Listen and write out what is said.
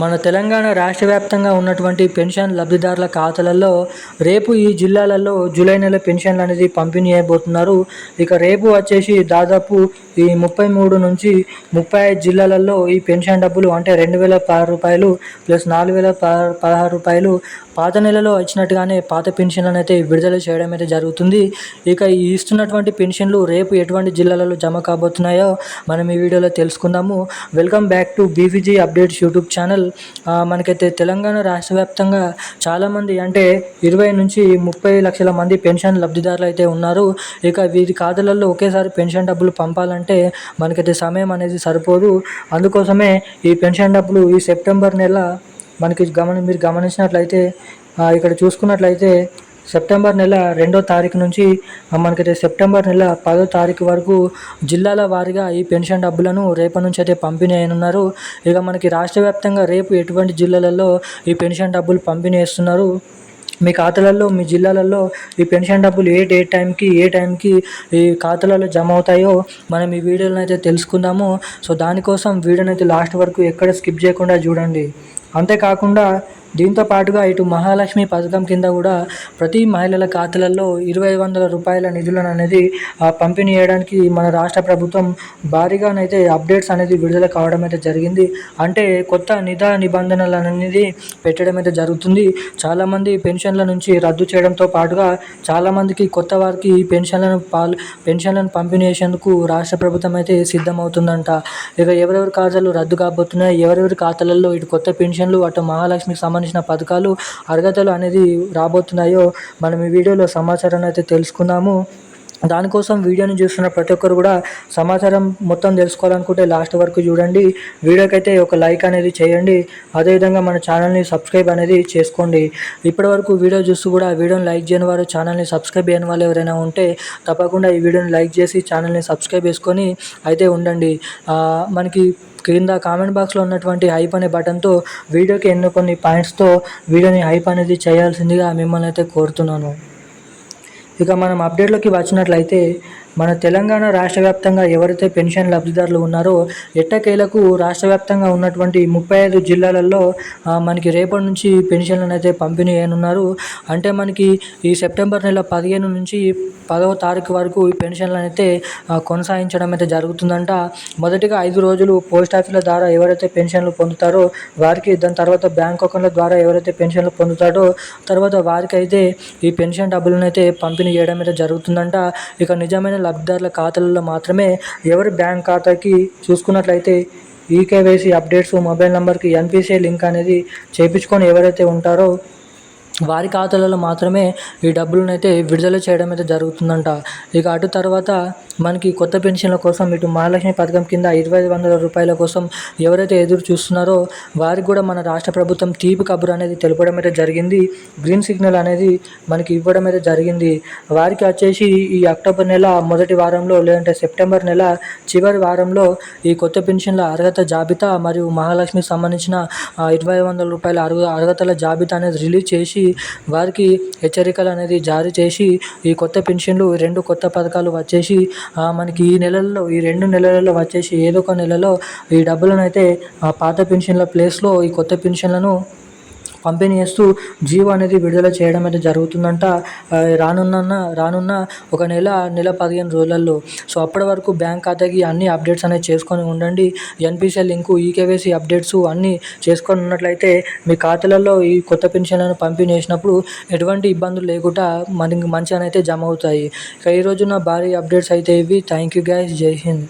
మన తెలంగాణ రాష్ట్ర వ్యాప్తంగా ఉన్నటువంటి పెన్షన్ లబ్ధిదారుల ఖాతాలలో రేపు ఈ జిల్లాలలో జూలై నెల పెన్షన్లు అనేది పంపిణీ అయిపోతున్నారు ఇక రేపు వచ్చేసి దాదాపు ఈ ముప్పై మూడు నుంచి ముప్పై ఐదు జిల్లాలలో ఈ పెన్షన్ డబ్బులు అంటే రెండు వేల పదహారు రూపాయలు ప్లస్ నాలుగు వేల పదహారు రూపాయలు పాత నెలలో ఇచ్చినట్టుగానే పాత పెన్షన్లను అయితే విడుదల చేయడం అయితే జరుగుతుంది. ఇక ఇస్తున్నటువంటి పెన్షన్లు రేపు ఎటువంటి జిల్లాలలో జమ కాబోతున్నాయో మనం ఈ వీడియోలో తెలుసుకుందాము. Welcome back to BVG updates YouTube channel. మనకైతే తెలంగాణ రాష్ట్ర వ్యాప్తంగా చాలామంది అంటే ఇరవై నుంచి ముప్పై లక్షల మంది పెన్షన్ లబ్ధిదారులు అయితే ఉన్నారు. ఇక వీరి ఖాతాలలో ఒకేసారి పెన్షన్ డబ్బులు పంపాలంటే మనకైతే సమయం అనేది సరిపోదు. అందుకోసమే ఈ పెన్షన్ డబ్బులు ఈ సెప్టెంబర్ నెల మనకి గమని మీరు గమనించినట్లయితే ఇక్కడ చూసుకున్నట్లయితే సెప్టెంబర్ నెల రెండో తారీఖు నుంచి మనకైతే సెప్టెంబర్ నెల పదో తారీఖు వరకు జిల్లాల వారీగా ఈ పెన్షన్ డబ్బులను రేపటి నుంచి అయితే పంపిణీ అయినున్నారు ఇక మనకి రాష్ట్ర వ్యాప్తంగా రేపు ఎటువంటి జిల్లాలలో ఈ పెన్షన్ డబ్బులు పంపిణీ చేస్తున్నారు? మీ ఖాతాలలో మీ జిల్లాలలో ఈ పెన్షన్ డబ్బులు ఏ డే టైంకి ఏ టైంకి ఈ ఖాతాలలో జమ అవుతాయో మనం ఈ వీడియోలను అయితే తెలుసుకుందాము. సో దానికోసం వీడియోని అయితే లాస్ట్ వరకు ఎక్కడ స్కిప్ చేయకుండా చూడండి. అంతేకాకుండా దీంతో పాటుగా ఇటు మహాలక్ష్మి పథకం కింద కూడా ప్రతి మహిళల ఖాతాలలో ఇరవై వందల రూపాయల నిధులను అనేది ఆ, పంపిణీ చేయడానికి మన రాష్ట్ర ప్రభుత్వం భారీగానైతే అప్డేట్స్ అనేది విడుదల కావడం అయితే జరిగింది. అంటే కొత్త నిధా నిబంధనలు అనేది పెట్టడం అయితే జరుగుతుంది. చాలామంది పెన్షన్ల నుంచి రద్దు చేయడంతో పాటుగా చాలామందికి కొత్త వారికి పెన్షన్లను పాలు పెన్షన్లను పంపిణీ చేసేందుకు రాష్ట్ర ప్రభుత్వం అయితే సిద్ధమవుతుందంట. ఇక ఎవరెవరి ఖాతాలు రద్దు కాబోతున్నాయి ఎవరెవరి ఖాతాలలో ఇటు కొత్త పెన్షన్లు అటు మహాలక్ష్మికి సంబంధించిన పథకాలు అర్హతలు అనేది రాబోతున్నాయో మనం ఈ వీడియోలో సమాచారాన్ని అయితే తెలుసుకున్నాము దానికోసం వీడియోని చూస్తున్న ప్రతి ఒక్కరు కూడా సమాచారం మొత్తం తెలుసుకోవాలనుకుంటే లాస్ట్ వరకు చూడండి. వీడియోకి అయితే ఒక లైక్ అనేది చేయండి. అదేవిధంగా మన ఛానల్ని సబ్స్క్రైబ్ అనేది చేసుకోండి. ఇప్పటివరకు వీడియో చూస్తూ కూడా వీడియోని లైక్ చేయని వారు ఛానల్ని సబ్స్క్రైబ్ చేయని వాళ్ళు ఎవరైనా ఉంటే తప్పకుండా ఈ వీడియోని లైక్ చేసి ఛానల్ని సబ్స్క్రైబ్ చేసుకొని అయితే ఉండండి. మనకి క్రింద కామెంట్ బాక్స్లో ఉన్నటువంటి హైప్ అనే బటన్తో వీడియోకి ఎన్నో కొన్ని పాయింట్స్తో వీడియోని హైప్ అనేది చేయాల్సిందిగా మిమ్మల్ని అయితే కోరుతున్నాను. ఇక మనం అప్డేట్లోకి వచ్చినట్లయితే మన తెలంగాణ రాష్ట్ర వ్యాప్తంగా ఎవరైతే పెన్షన్ లబ్ధిదారులు ఉన్నారో ఎట్టకేలకు రాష్ట్ర వ్యాప్తంగా ఉన్నటువంటి ముప్పై ఐదు జిల్లాలలో మనకి రేపటి నుంచి పెన్షన్లను అయితే పంపిణీ చేయనున్నారు. అంటే మనకి ఈ సెప్టెంబర్ నెల పదిహేను నుంచి పదవ తారీఖు వరకు ఈ పెన్షన్లను అయితే కొనసాగించడం అయితే జరుగుతుందంట. మొదటిగా ఐదు రోజులు పోస్ట్ ఆఫీసుల ద్వారా ఎవరైతే పెన్షన్లు పొందుతారో వారికి దాని తర్వాత బ్యాంక్ అకౌంట్ల ద్వారా ఎవరైతే పెన్షన్లు పొందుతారో తర్వాత వారికి అయితే ఈ పెన్షన్ డబ్బులను అయితే పంపిణీ చేయడం అయితే జరుగుతుందంట. ఇక నిజమైన లబ్ధిదారుల ఖాతాలలో మాత్రమే ఎవరి బ్యాంక్ ఖాతాకి చూసుకున్నట్లయితే ఈకేవైసీ అప్డేట్స్ మొబైల్ నెంబర్కి ఎన్పిసిఐ లింక్ అనేది చేయించుకొని ఎవరైతే ఉంటారో వారి ఖాతాలలో మాత్రమే ఈ డబ్బులను అయితే విడుదల చేయడం అయితే జరుగుతుందంట. ఇక అటు తర్వాత మనకి కొత్త పెన్షన్ల కోసం ఇటు మహాలక్ష్మి పథకం కింద ఇరవై ఐదు వందల రూపాయల కోసం ఎవరైతే ఎదురు చూస్తున్నారో వారికి కూడా మన రాష్ట్ర ప్రభుత్వం తీపి కబురు అనేది తెలపడం అయితే జరిగింది. గ్రీన్ సిగ్నల్ అనేది మనకి ఇవ్వడం అయితే జరిగింది. వారికి వచ్చేసి ఈ అక్టోబర్ నెల మొదటి వారంలో లేదంటే సెప్టెంబర్ నెల చివరి వారంలో ఈ కొత్త పెన్షన్ల అర్హత జాబితా మరియు మహాలక్ష్మికి సంబంధించిన ఇరవై వందల రూపాయల అర్హ అర్హతల జాబితా అనేది రిలీజ్ చేసి వారికి హెచ్చరికలు అనేది జారీ చేసి ఈ కొత్త పెన్షన్లు రెండు కొత్త పథకాలు వచ్చేసి మనకి ఈ నెలల్లో ఈ రెండు నెలలలో వచ్చేసి ఏదో ఒక నెలలో ఈ డబ్బులను అయితే ఆ పాత పెన్షన్ల ప్లేస్లో ఈ కొత్త పెన్షన్లను పంపిణీ చేస్తూ జీవో అనేది విడుదల చేయడం అయితే జరుగుతుందంట. రానున్న రానున్న ఒక నెల నెల పదిహేను రోజులలో. సో అప్పటి వరకు బ్యాంక్ ఖాతాకి అన్ని అప్డేట్స్ అనేది చేసుకొని ఉండండి. ఎన్పిసిఐ లింకు ఈకేవైసీ అప్డేట్స్ అన్నీ చేసుకొని ఉన్నట్లయితే మీ ఖాతాలలో ఈ కొత్త పెన్షన్లను పంపిణీ చేసినప్పుడు ఎటువంటి ఇబ్బందులు లేకుండా మనకి మంచిగా అయితే జమ అవుతాయి. ఇక ఈ రోజున భారీ అప్డేట్స్ అయితే ఇవి. Thank you guys. Jai Hind.